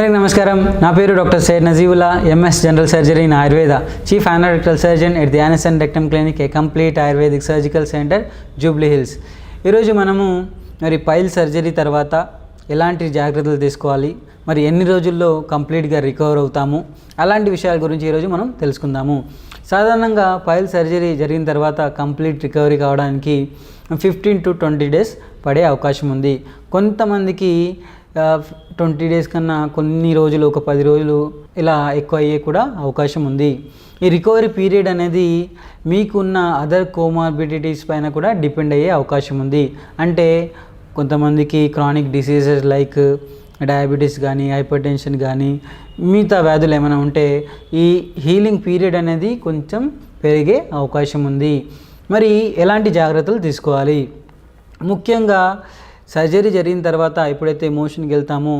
అందరికీ నమస్కారం. నా పేరు doctor Syed Najeebulla MS general surgery in Ayurveda. Chief analytical surgeon at the యానసన్ rectum clinic a complete ayurvedic surgical centre Jubilee Hills. ఈరోజు మనము మరి pile surgery తర్వాత ఎలాంటి జాగ్రత్తలు తీసుకోవాలి మరి ఎన్ని రోజుల్లో కంప్లీట్గా రికవర్ అవుతాము అలాంటి విషయాల గురించి ఈరోజు మనం తెలుసుకుందాము. సాధారణంగా పైల్ సర్జరీ జరిగిన తర్వాత కంప్లీట్ రికవరీ కావడానికి ఫిఫ్టీన్ టు ట్వంటీ డేస్ పడే అవకాశం ఉంది. కొంతమందికి ట్వంటీ డేస్ కన్నా కొన్ని రోజులు ఒక పది రోజులు ఇలా ఎక్కువ అయ్యే కూడా అవకాశం ఉంది. ఈ రికవరీ పీరియడ్ అనేది మీకున్న అదర్ కోమార్బిడిటీస్ పైన కూడా డిపెండ్ అయ్యే అవకాశం ఉంది. అంటే కొంతమందికి క్రానిక్ డిసీజెస్ లైక్ డయాబెటీస్ కానీ హైపర్ టెన్షన్ కానీ మిగతా వ్యాధులు ఏమైనా ఉంటే ఈ హీలింగ్ పీరియడ్ అనేది కొంచెం పెరిగే అవకాశం ఉంది. మరి ఎలాంటి జాగ్రత్తలు తీసుకోవాలి? ముఖ్యంగా సర్జరీ జరిగిన తర్వాత ఎప్పుడైతే మోషన్కి వెళ్తామో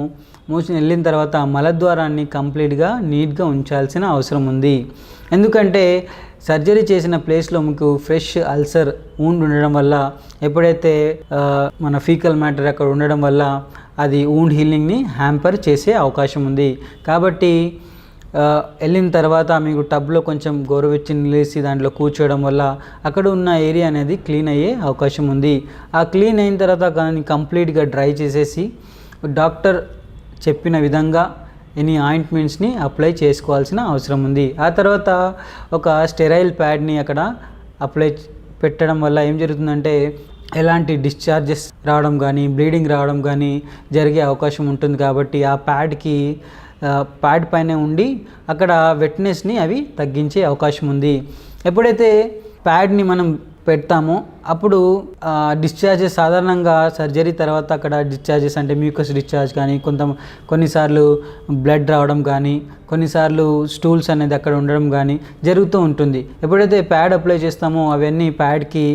మోషన్ వెళ్ళిన తర్వాత మలద్వారాన్ని కంప్లీట్గా నీట్గా ఉంచాల్సిన అవసరం ఉంది. ఎందుకంటే సర్జరీ చేసిన ప్లేస్లో మీకు ఫ్రెష్ అల్సర్ ఊండ్ ఉండడం వల్ల ఎప్పుడైతే మన ఫీకల్ మ్యాటర్ అక్కడ ఉండడం వల్ల అది ఊండ్ హీలింగ్ని హ్యాంపర్ చేసే అవకాశం ఉంది. కాబట్టి వెళ్ళిన తర్వాత మీకు టబ్లో కొంచెం గోరువెచ్చి నిలేసి దాంట్లో కూర్చోవడం వల్ల అక్కడ ఉన్న ఏరియా అనేది క్లీన్ అయ్యే అవకాశం ఉంది. ఆ క్లీన్ అయిన తర్వాత దాన్ని కంప్లీట్గా డ్రై చేసేసి డాక్టర్ చెప్పిన విధంగా ఎనీ ఆయింట్మెంట్స్ని అప్లై చేసుకోవాల్సిన అవసరం ఉంది. ఆ తర్వాత ఒక స్టెరైల్ ప్యాడ్ని అక్కడ అప్లై పెట్టడం వల్ల ఏం జరుగుతుందంటే ఎలాంటి డిశ్చార్జెస్ రావడం కానీ బ్లీడింగ్ రావడం కానీ జరిగే అవకాశం ఉంటుంది కాబట్టి ఆ ప్యాడ్కి ప్యాడ్ పైన ఉండి అక్కడ వెట్నెస్ని అవి తగ్గించే అవకాశం ఉంది. ఎప్పుడైతే ప్యాడ్ని మనం పెడతామో అప్పుడు డిశ్చార్జెస్ సాధారణంగా సర్జరీ తర్వాత అక్కడ డిశ్చార్జెస్ అంటే మ్యూకస్ డిశ్చార్జ్ కానీ కొంత కొన్నిసార్లు బ్లడ్ రావడం కానీ కొన్నిసార్లు స్టూల్స్ అనేది అక్కడ ఉండడం కానీ జరుగుతూ ఉంటుంది. ఎప్పుడైతే ప్యాడ్ అప్లై చేస్తామో అవన్నీ ప్యాడ్కి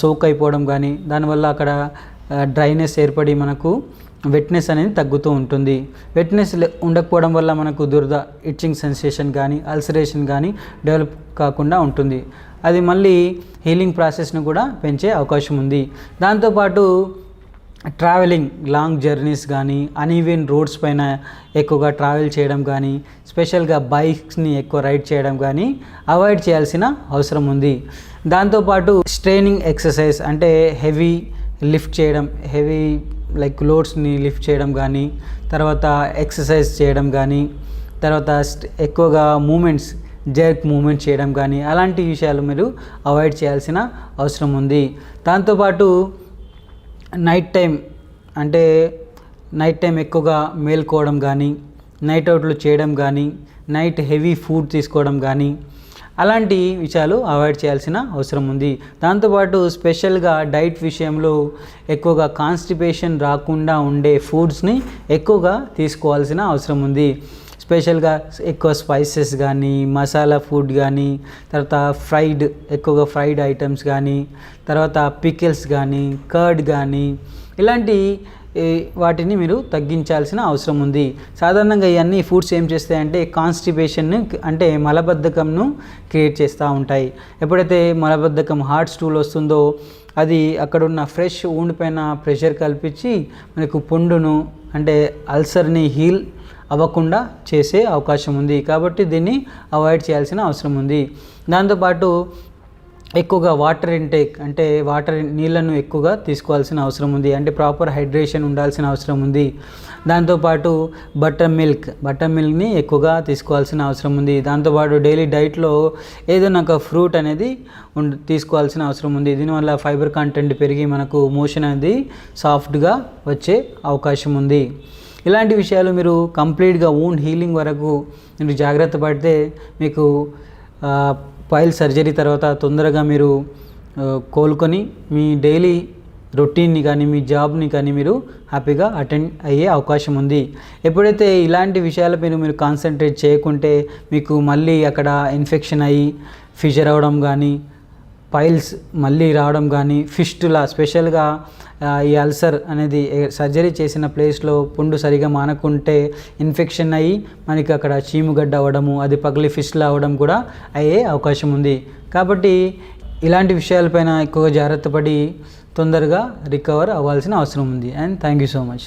సోక్ అయిపోవడం కానీ దానివల్ల అక్కడ డ్రైనెస్ ఏర్పడి మనకు వెట్నెస్ అనేది తగ్గుతూ ఉంటుంది. వెట్నెస్ ఉండకపోవడం వల్ల మనకు దురద ఇచ్చింగ్ సెన్సేషన్ కానీ అల్సరేషన్ కానీ డెవలప్ కాకుండా ఉంటుంది. అది మళ్ళీ హీలింగ్ ప్రాసెస్ను కూడా పెంచే అవకాశం ఉంది. దాంతోపాటు ట్రావెలింగ్ లాంగ్ జర్నీస్ కానీ అన్ఈవెన్ రోడ్స్ పైన ఎక్కువగా ట్రావెల్ చేయడం కానీ స్పెషల్గా బైక్స్ని ఎక్కువ రైడ్ చేయడం కానీ అవాయిడ్ చేయాల్సిన అవసరం ఉంది. దాంతోపాటు స్ట్రైనింగ్ ఎక్సర్సైజ్ అంటే హెవీ లిఫ్ట్ చేయడం హెవీ లైక్ లోడ్స్ని లిఫ్ట్ చేయడం కానీ తర్వాత ఎక్సర్సైజ్ చేయడం కానీ తర్వాత ఎక్కువగా మూమెంట్స్ జర్క్ మూమెంట్ చేయడం కానీ అలాంటి విషయాలు మీరు అవాయిడ్ చేయాల్సిన అవసరం ఉంది. దాంతోపాటు నైట్ టైం అంటే నైట్ టైం ఎక్కువగా మేల్కోవడం కానీ నైట్ అవుట్లు చేయడం కానీ నైట్ హెవీ ఫుడ్ తీసుకోవడం కానీ అలాంటి విషయాలు అవాయిడ్ చేయాల్సిన అవసరం ఉంది. దాంతోపాటు స్పెషల్గా డైట్ విషయంలో ఎక్కువగా కాన్స్టిపేషన్ రాకుండా ఉండే ఫుడ్స్ని ఎక్కువగా తీసుకోవాల్సిన అవసరం ఉంది. స్పెషల్గా ఎక్కువ స్పైసెస్ కానీ మసాలా ఫుడ్ కానీ తర్వాత ఫ్రైడ్ ఎక్కువగా ఫ్రైడ్ ఐటమ్స్ కానీ తర్వాత పికిల్స్ కానీ కర్డ్ కానీ ఇలాంటి వాటిని మీరు తగ్గించాల్సిన అవసరం ఉంది. సాధారణంగా ఇవన్నీ ఫుడ్స్ ఏం చేస్తాయంటే కాన్స్టిపేషన్ అంటే మలబద్ధకంను క్రియేట్ చేస్తూ ఉంటాయి. ఎప్పుడైతే మలబద్ధకం హార్ట్ స్టూల్ వస్తుందో అది అక్కడున్న ఫ్రెష్ ఊండ్ పైన ప్రెషర్ కల్పించి మనకు పుండును అంటే అల్సర్ని హీల్ అవ్వకుండా చేసే అవకాశం ఉంది. కాబట్టి దీన్ని అవాయిడ్ చేయాల్సిన అవసరం ఉంది. దాంతోపాటు ఎక్కువగా వాటర్ ఇంటేక్ అంటే వాటర్ నీళ్ళను ఎక్కువగా తీసుకోవాల్సిన అవసరం ఉంది. అంటే ప్రాపర్ హైడ్రేషన్ ఉండాల్సిన అవసరం ఉంది. దాంతోపాటు బటర్ మిల్క్ బటర్ మిల్క్ని ఎక్కువగా తీసుకోవాల్సిన అవసరం ఉంది. దాంతోపాటు డైలీ డైట్లో ఏదైనా ఒక ఫ్రూట్ అనేది తీసుకోవాల్సిన అవసరం ఉంది. దీనివల్ల ఫైబర్ కంటెంట్ పెరిగి మనకు మోషన్ అనేది సాఫ్ట్గా వచ్చే అవకాశం ఉంది. ఇలాంటి విషయాలు మీరు కంప్లీట్గా ఓన్ హీలింగ్ వరకు మీరు జాగ్రత్త పడితే మీకు ఆ, సర్జరీ తర్వాత తొందరగా మీరు కోలుకొని మీ డైలీ రొటీన్ని కానీ మీ జాబ్ని కానీ మీరు హ్యాపీగా అటెండ్ అయ్యే అవకాశం ఉంది. ఎప్పుడైతే ఇలాంటి విషయాల మీద మీరు కాన్సన్ట్రేట్ చేయకుంటే మీకు మళ్ళీ అక్కడ ఇన్ఫెక్షన్ అయ్యి ఫిషర్ అవ్వడం కానీ పైల్స్ మళ్ళీ రావడం కానీ ఫిస్టులా స్పెషల్గా ఈ అల్సర్ అనేది సర్జరీ చేసిన ప్లేస్లో పుండు సరిగా మానకుంటే ఇన్ఫెక్షన్ అయ్యి మనకి అక్కడ చీముగడ్డ అవ్వడము అది పగిలి ఫిస్టులు అవ్వడం కూడా అయ్యే అవకాశం ఉంది. కాబట్టి ఇలాంటి విషయాలపైన ఎక్కువగా జాగ్రత్త పడి తొందరగా రికవర్ అవ్వాల్సిన అవసరం ఉంది. And thank you so much.